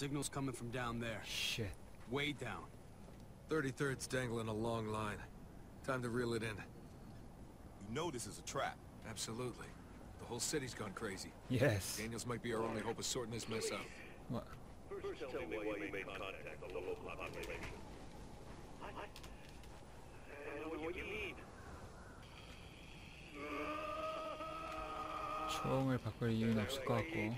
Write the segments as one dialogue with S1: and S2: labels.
S1: Signal's coming from down there.
S2: Shit.
S1: Way down.
S3: 33rd's dangling a long line. Time to reel it in.
S4: You know this is a trap.
S3: Absolutely. The whole city's gone crazy.
S2: Yes.
S3: Daniels might be our only hope of sorting this mess out.
S2: What?
S5: First, tell me why you made contact with the local population. I, I, I don't know what you mean.
S2: 총을 바꿀 이유는 없을 것 같고.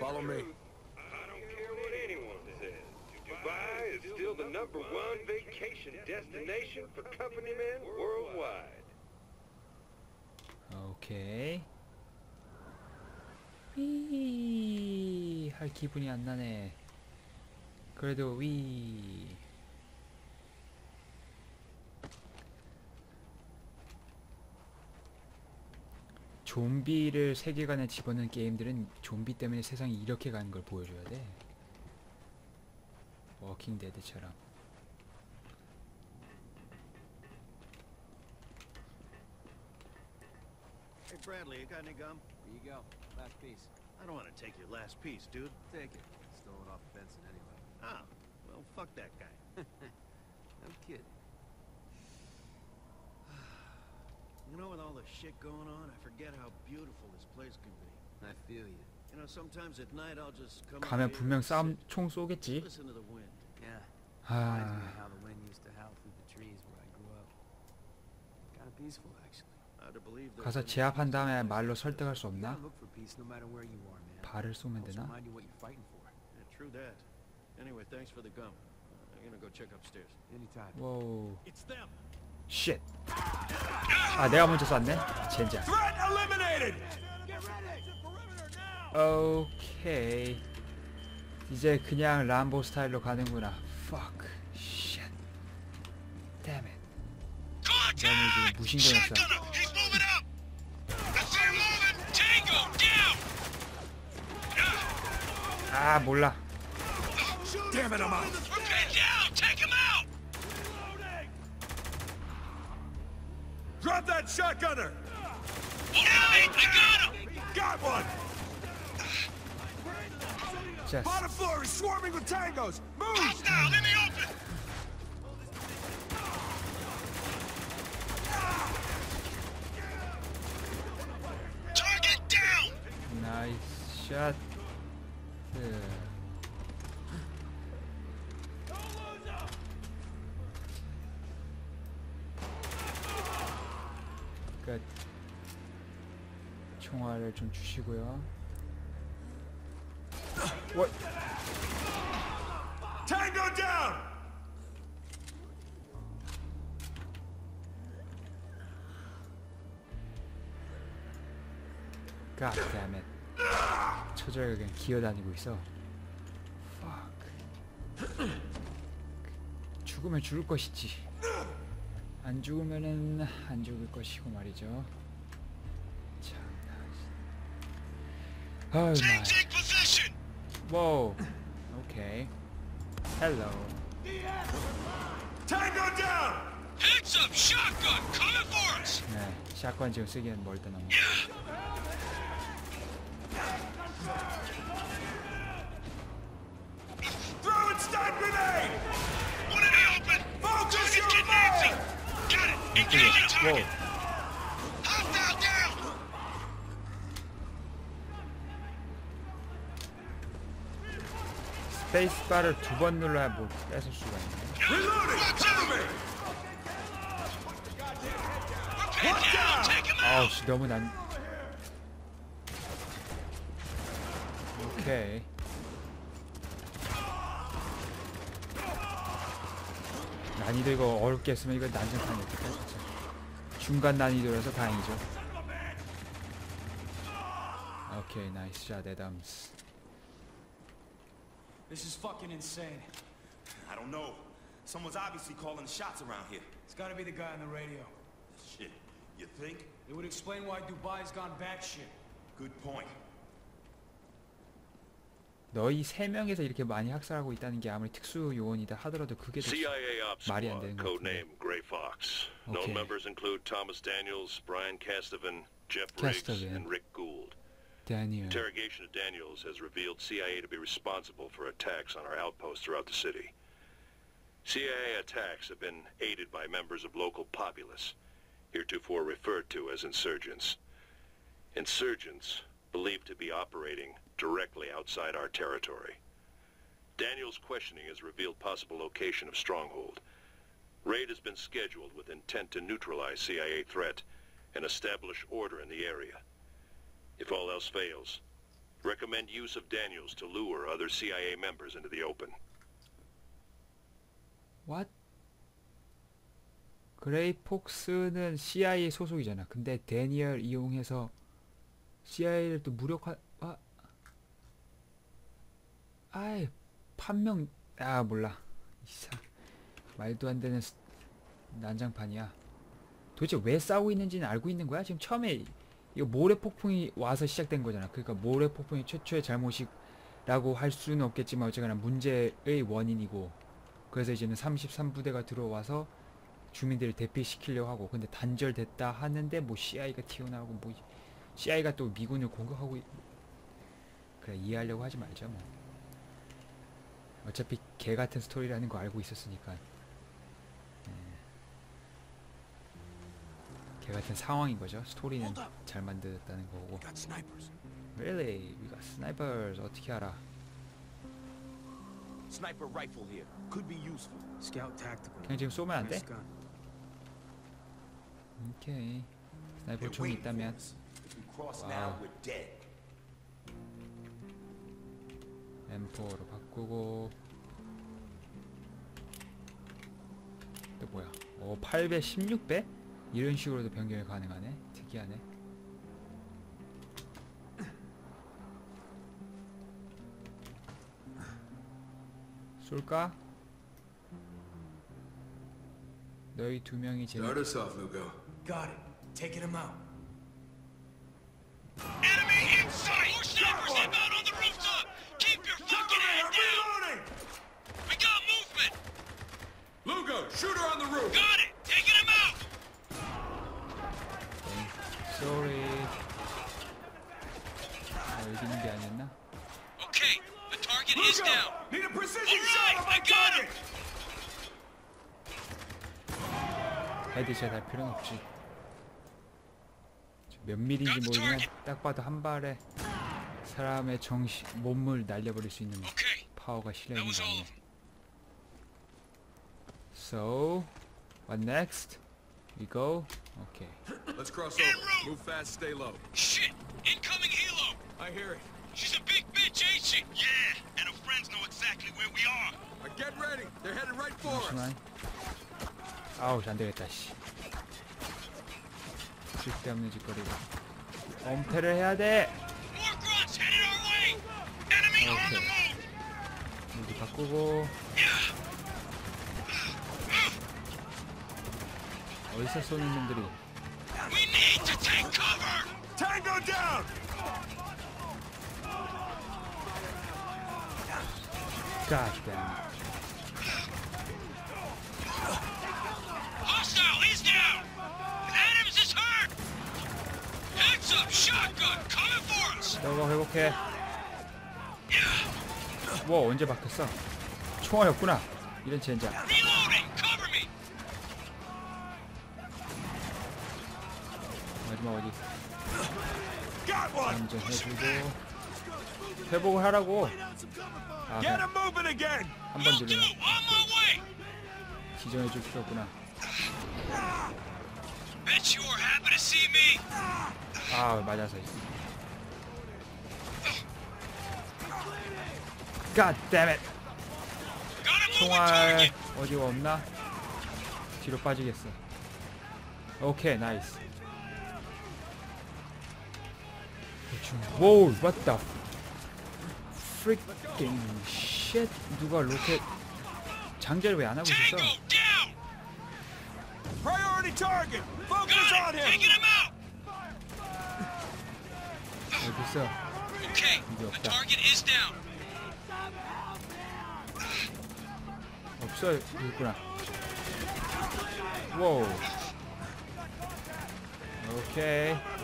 S3: Follow me.
S5: I don't care what anyone says. Dubai is still the number one vacation destination for company men worldwide.
S2: 오케이. 위. 할 기분이 안 나네. 그래도 위. 좀비를 세계관에 집어넣은 게임들은 좀비 때문에 세상이 이렇게 가는 걸 보여줘야 돼. 워킹 데드처럼.
S6: Hey, Bradley, you got any gum?
S1: Here you go. Last piece.
S6: I don't want to take your last piece, dude.
S1: Take it. Stole it off Benson anyway.
S6: Ah, well, fuck that guy.
S1: No kidding.
S6: You know, with all the shit going on, I forget how beautiful this place can be.
S1: I feel you.
S6: You know, sometimes at night I'll just come
S2: 가면
S6: here
S2: 분명 싸움 총 쏘겠지.
S6: listen to the wind.
S1: Yeah. Reminds me
S2: 아,
S1: how the wind used to howl through the trees where I grew up. Kind of peaceful, actually.
S6: Hard to believe there's
S2: 가서 제압한 다음에 말로. 설득할 수 없나?
S1: gotta look for peace no matter where you are, man.
S2: 발을 쏘면 되나?
S1: remind you what you're fighting for.
S6: Yeah, true that. Anyway, thanks for the gum. Uh, I'm gonna go check upstairs.
S1: Anytime.
S2: 와우.
S6: It's them.
S2: 쉣. 아, 내가 먼저 쐈네. 젠장. 오케이. 이제 그냥 람보 스타일로 가는구나. Fuck. Shit. Damn it. 너무 지금!
S5: Tango, down!
S2: 아, 몰라.
S4: Damn it, I'm out! Grab that shotgunner!
S5: Yeah, I got him!
S4: Got one!
S2: Just...
S4: Bottom floor is swarming with tangos! Move!
S5: Hostile in the open! Target down!
S2: Nice shot. Yeah. 총알을 좀 주시고요. 워,
S4: Tango down!
S2: God damn it. 처절하게 그냥 기어다니고 있어. Fuck. 죽으면 죽을 것이지. 안 죽으면은 안 죽을 것이고 말이죠. Oh my.
S5: Changing position!
S2: Whoa. Okay. Hello.
S4: Tango down!
S5: Heads up! Shotgun coming for us!
S2: 네, 샷건 지금 쓰기엔 멀다 너무.
S4: Throw and stun grenade!
S5: One in the open!
S4: Focus your
S5: Target Nancy!
S4: fire!
S5: Got it! Engaging
S2: Whoa.
S5: target! Hostile
S2: 스페이스바를 두 번 눌러야 뭐 뺏을 수가 있네.
S4: Reloading! Cover me!
S5: We're pinned down! Take him out!
S2: 아우 씨 너무 난. 오케이. 난이도 이거 어렵게 했으면 이거 난장판이었겠다 진짜. 중간 난이도라서 다행이죠. 오케이 나이스 샷 에담스.
S1: This is fucking insane.
S4: I don't know. Someone's obviously calling the shots around here.
S1: It's gotta be the guy on the radio.
S4: Shit. You think?
S1: It would explain why Dubai's gone batshit.
S4: Good point.
S2: 너희 세 명에서 이렇게 많이 학살하고 있다는 게 아무리 특수 요원이다 하더라도 그게 더
S7: CIA Ops
S2: 말이 안
S7: Squad,
S2: 되는 것
S7: codename Gray Fox.
S2: Okay.
S7: Known members include Thomas Daniels, Brian Castovan, Jeff Riggs,
S2: Castovan.
S7: and Rick Gould.
S2: Daniel.
S7: Interrogation of Daniels has revealed CIA to be responsible for attacks on our outposts throughout the city. CIA attacks have been aided by members of local populace, heretofore referred to as insurgents. Insurgents believed to be operating directly outside our territory. Daniels' questioning has revealed possible location of Stronghold. Raid has been scheduled with intent to neutralize CIA threat and establish order in the area. If all else fails, recommend use of Daniels to lure other CIA members into the open.
S2: What? 그레이 폭스는 CIA 소속이잖아. 근데 데니얼 이용해서 CIA를 또 무력화 아 아이 판명 아 몰라 이사 말도 안 되는 스- 난장판이야. 도대체 왜 싸우고 있는지는 알고 있는 거야? 지금 처음에 이거 모래 폭풍이 와서 시작된 거잖아. 그러니까 모래 폭풍이 최초의 잘못이라고 할 수는 없겠지만 어쨌거나 문제의 원인이고 그래서 이제는 33부대가 들어와서 주민들을 대피시키려고 하고 근데 단절됐다 하는데 뭐 CI가 튀어나오고 뭐 CI가 또 미군을 공격하고 있- 그래 이해하려고 하지 말자 뭐 어차피 개 같은 스토리라는 거 알고 있었으니까 개 같은 상황인 거죠 스토리는 잘 만들었다는 거고. Really? We got snipers 어떻게 알아
S8: Sniper rifle here. Could be useful.
S1: Scout tactical.
S2: 그냥 지금 쏘면 안 돼? 오케이 스나이퍼 총이 있다면
S8: dead.
S2: M4로 바꾸고 또 뭐야 오 8배 16배? 이런 식으로도 변경이 가능하네 특이하네 쏠까? 너희 두 명이 재밌
S3: Start us off, Lugo.
S8: Got it. Taking him out.
S2: 여기 있는 게 아니었나?
S5: Okay, the target is down.
S8: Need a precision
S5: All
S8: shot
S5: right,
S8: on
S5: I
S8: my
S5: got him!
S8: target.
S2: 헤드샷 할 필요는 없지 몇 밀인지 모르지만 딱 봐도 한 발에 사람의 정신 몸을 날려버릴 수 있는
S5: Okay,
S2: 파워가 실려 있는 거 아니야. So what next? We go? Okay
S3: Let's cross over. Move fast, stay low.
S5: Shit! Incoming!
S3: I hear it.
S5: She's a big bitch, ain't she? Yeah, and her friends know exactly where we are.
S3: Uh, get ready. They're headed right for us.
S2: 아우 안 되겠다 씨 쓸데없는 짓거리가 엄폐를 해야 돼
S5: move!
S2: 여기 바꾸고 어디서 쏘는 놈들이
S5: We need to take cover!
S8: Tango down.
S2: Gosh damn
S5: Hostile is down! Adams is hurt! Heads up, shotgun coming for us!
S2: 너가 회복해 와 언제 바뀌었어 총알이 없구나 이런 젠장! 마지막 어디
S8: Got one.
S2: 안전 해주고 회복을 하라고 아
S8: Get
S2: 그냥
S8: him moving again.
S2: 한번
S5: Will do!
S2: 들리면
S5: On my way!
S2: 지정해줄 필요 없구나
S5: Bet you are happy to see me!
S2: 아 맞아서 God damn it 총알! 어디가 없나? 뒤로 빠지겠어 오케이 나이스 대충 what the freaking shit 누가 로켓 장전을 왜 안 하고 있었어?
S5: Tango down!
S8: Priority target. Focus
S5: Got
S8: on
S5: it!
S8: him.
S5: Taking him out!
S2: 여기 있어
S5: Okay,
S2: 이게
S5: the
S2: 없다.
S5: target is down.
S2: 없어 여기 있구나 와우 오케이 아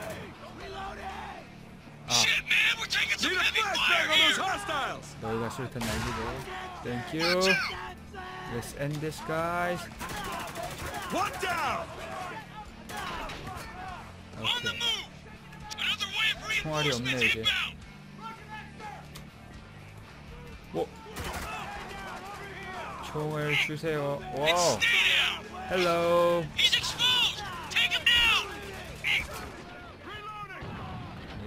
S2: 너희가 수류탄 날리고. Thank you.
S5: Watch out!
S2: Let's end this, guys.
S8: One down!
S5: On the
S2: 오케이.
S5: move! Another wave of
S2: 총알이 없네,
S5: reinforcements
S2: 이제.
S5: inbound!
S2: 오. 총을 주세요.
S5: And
S2: 와우.
S5: stay down!
S2: 헬로.
S5: He's exposed! Take him down!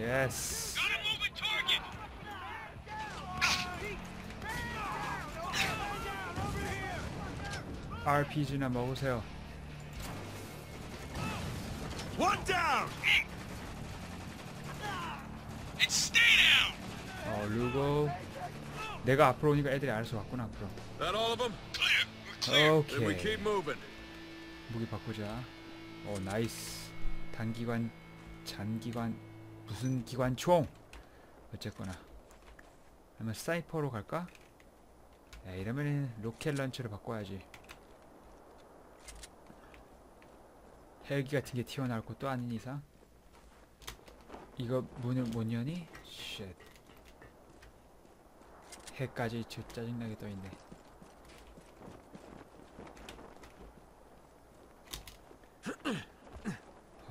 S2: 예스.
S5: Got a moving target!
S2: RPG나 먹으세요.
S8: One down!
S5: And stay down!
S2: 어, 루고. 내가 앞으로 오니까 애들이 알아서 왔구나, 앞으로.
S3: That all of them?
S5: Clear! We're clear!
S3: Then we
S2: 오케이.
S3: keep moving.
S2: 무기 바꾸자. 오, 나이스. 단기관, 잔기관, 무슨 기관 총? 어쨌거나. 그러면 사이퍼로 갈까? 야, 이러면은 로켓 런처를 바꿔야지. 헬기 같은 게 튀어나올 것도 아닌 이상. 이거 문을 못 여니? 쉣. 해까지 저 짜증나게 떠있네.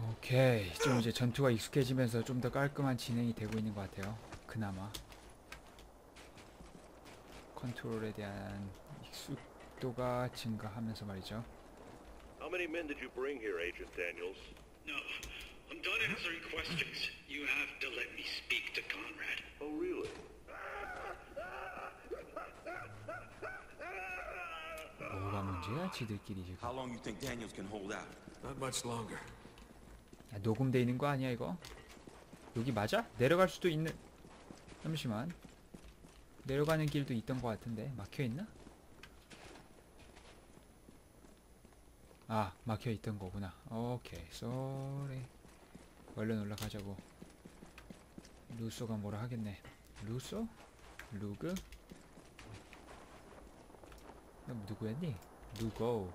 S2: 오케이 좀 이제 전투가 익숙해지면서 좀 더 깔끔한 진행이 되고 있는 것 같아요 그나마 컨트롤에 대한 익숙도가 증가하면서 말이죠
S7: How many men did you bring here, Agent Daniels?
S9: No, I'm done answering questions. You have to let me speak to Conrad.
S7: Oh, really?
S2: 뭐가 문제야 지들끼리 지금
S4: How long you think Daniels can hold out?
S3: Not much longer.
S2: 야, 녹음돼 있는 거 아니야 이거? 여기 맞아? 내려갈 수도 있는 잠시만 내려가는 길도 있던 것 같은데 막혀 있나? 아 막혀있던 거구나 오케이 쏘리 얼른 올라가자고 루소가 뭐라 하겠네 루소? 루그? 너 누구였니? 루고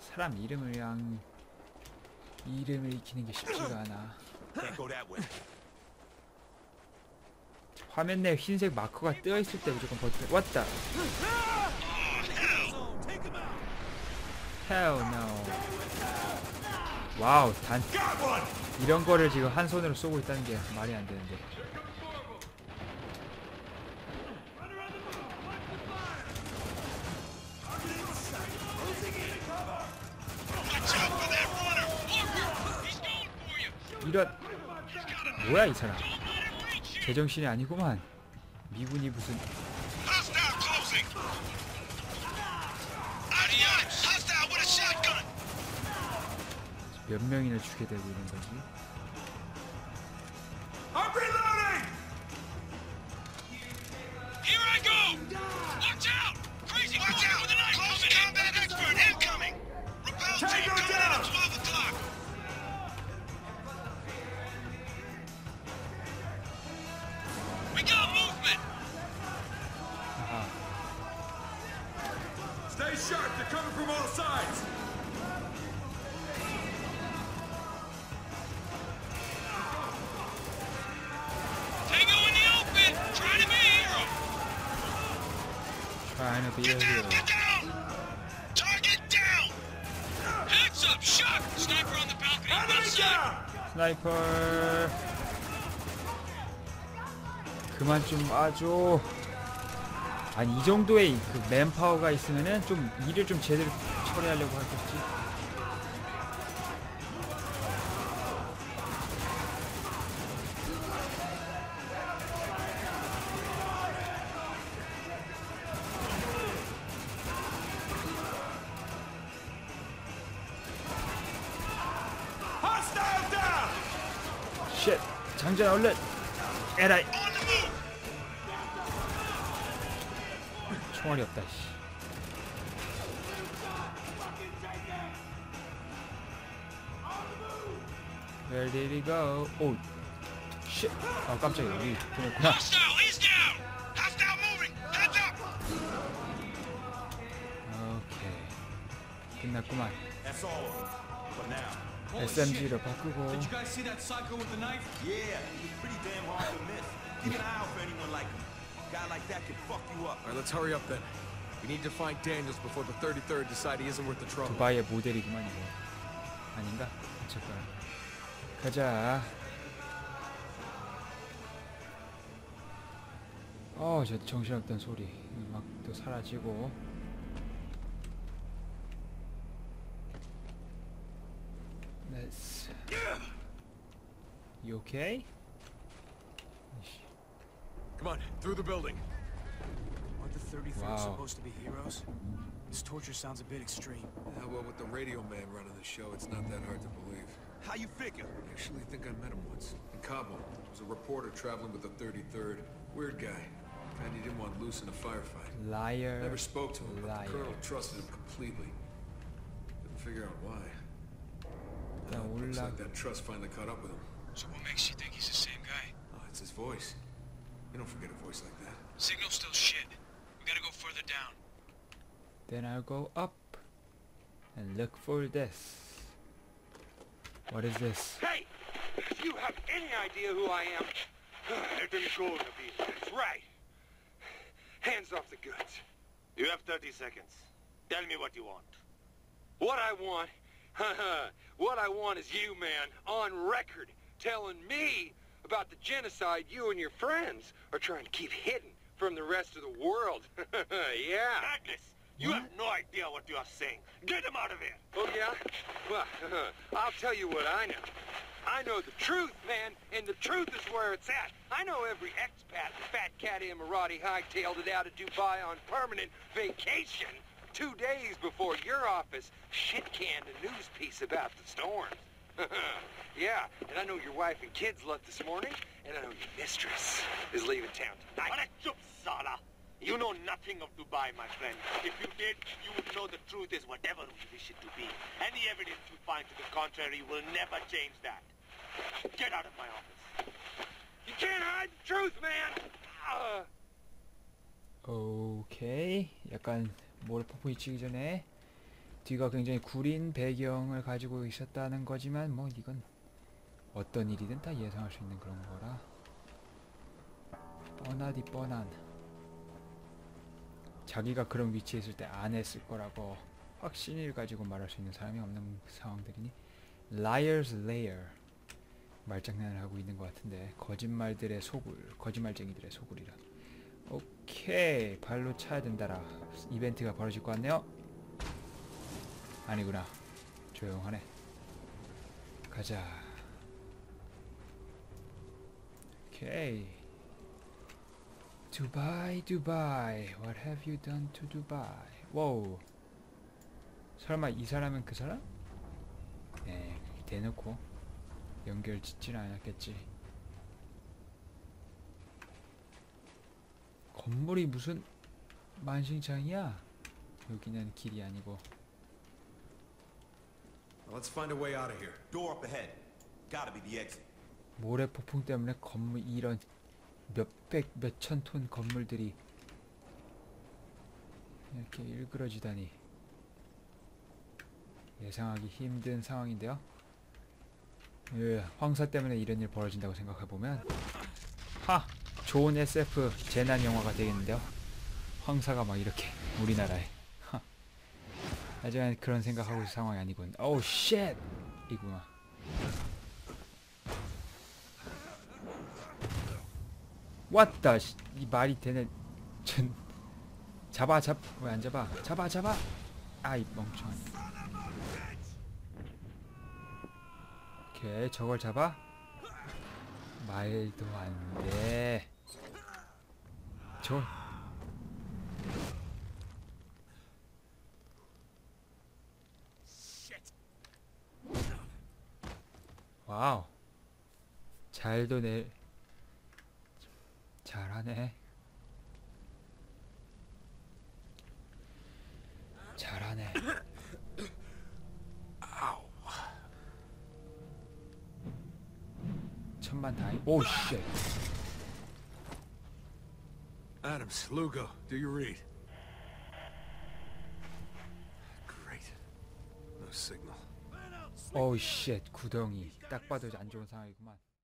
S2: 사람 이름을 그냥 이름을 익히는 게 쉽지가 않아. 화면 내 흰색 마커가 뜨어 있을 때 무조건 버튼. 왔다. Hell no. 와우, 단! 이런 거를 지금 한 손으로 쏘고 있다는 게 말이 안 되는데. 이런 뭐야 이 사람? 제정신이 아니구만. 미군이 무슨 몇 명이나 죽게 되고 있는 거지? 스나이퍼 그만 좀 쏴줘 아니 이 정도의 그 맨파워가 있으면은 좀 일을 좀 제대로 처리하려고 하겠지 장전 얼른 에라이! 총알이 없다 씨 Where did he go? 오 쉣. 아 깜짝이야 여기
S5: up!
S2: 오케이 끝났구만 SMG로 바꾸고
S8: Did you guys see that psycho with the knife?
S4: Yeah, he's pretty damn hard to miss. Keep an eye out for anyone like him. A guy like that can fuck you up.
S3: All right, let's hurry up then. We need to find Daniels before the 33rd decide he isn't worth the trouble.
S2: 두바이의 모델이구만 이거 아닌가? 어쨌건 가자 어 저 정신없던 소리 막 또 사라지고 Let's You okay?
S3: Come on, through the building.
S1: Aren't the 33rd
S2: Wow.
S1: supposed to be heroes? This torture sounds a bit extreme.
S3: Yeah, well, with the radio man running the show, it's not that hard to believe.
S4: How you figure?
S3: I actually think I met him once. In Kabul. Was a reporter traveling with the 33rd. Weird guy. And he didn't want loose in a firefight.
S2: Liar
S3: Never spoke to him, but the colonel trusted him completely. Couldn't figure out why. Looks like that trust finally caught up with him.
S9: So what makes you think he's the same guy?
S3: Oh, it's his voice. You don't forget a voice like that.
S9: Signal's still shit. We gotta go further down.
S2: Then I'll go up and look for this. What is this?
S10: Hey! If you have any idea who I am, i didn't go to be. That's right. Hands off the guns. You have 30 seconds. Tell me what you want. What I want what I want is you, man, on record, telling me about the genocide you and your friends are trying to keep hidden from the rest of the world. yeah. Magnus, you have no idea what you are saying. Get him out of here. Oh, yeah? Well, I'll tell you what I know. I know the truth, man, and the truth is where it's at. I know every expat fat cat Emirati hightailed it out of Dubai on permanent vacation two days before your office shit-canned a news piece about the storm. yeah, and I know your wife and kids left this morning, and I know your mistress is leaving town tonight. What You know nothing of Dubai, my friend. If you did, you would know the truth is whatever we wish it to be. Any evidence you find to the contrary will never change that. Get out of my office. You can't hide the truth, man!
S2: Uh. Okay, 약간 모래폭풍이 치기 전에 뒤가 굉장히 구린 배경을 가지고 있었다는 거지만 뭐 이건 어떤 일이든 다 예상할 수 있는 그런 거라. 뻔하디 뻔한. 자기가 그런 위치에 있을 때 안 했을 거라고 확신을 가지고 말할 수 있는 사람이 없는 상황들이니 liar's lair 말장난을 하고 있는 것 같은데 거짓말들의 소굴 거짓말쟁이들의 소굴이라 오케이. 발로 차야 된다라. 이벤트가 벌어질 것 같네요. 아니구나. 조용하네. 가자. 오케이. 두바이 두바이. What have you done to Dubai? 와우. 설마 이 사람은 그 사람? 네 대놓고 연결 짓지는 않았겠지 건물이 무슨 만신창이야? 여기는 길이 아니고
S3: Let's find a way out of here.
S4: Door up ahead. Gotta be the exit.
S2: 모래 폭풍 때문에 건물 이런 몇백 몇천 톤 건물들이 이렇게 일그러지다니 예상하기 힘든 상황인데요. 예, 황사 때문에 이런 일 벌어진다고 생각해 보면 하 좋은 SF 재난 영화가 되겠는데요. 황사가 막 이렇게 우리나라에 하. 하지만 그런 생각하고 있을 상황이 아니군. 오우 쉣 이구나. 왔다 이 말이 되는 전 잡아 잡 왜 안 잡아 잡아 잡아 아이 멍청한 오케이 저걸 잡아 말도 안 돼 저 와우 잘도 내 잘하네. 잘하네. 아우. 천만 다행. 오 씨.
S3: Adams, Lugo, do you read? Great. No signal.
S2: 어우 쉣 구덩이 딱 봐도 안 좋은 상황이구만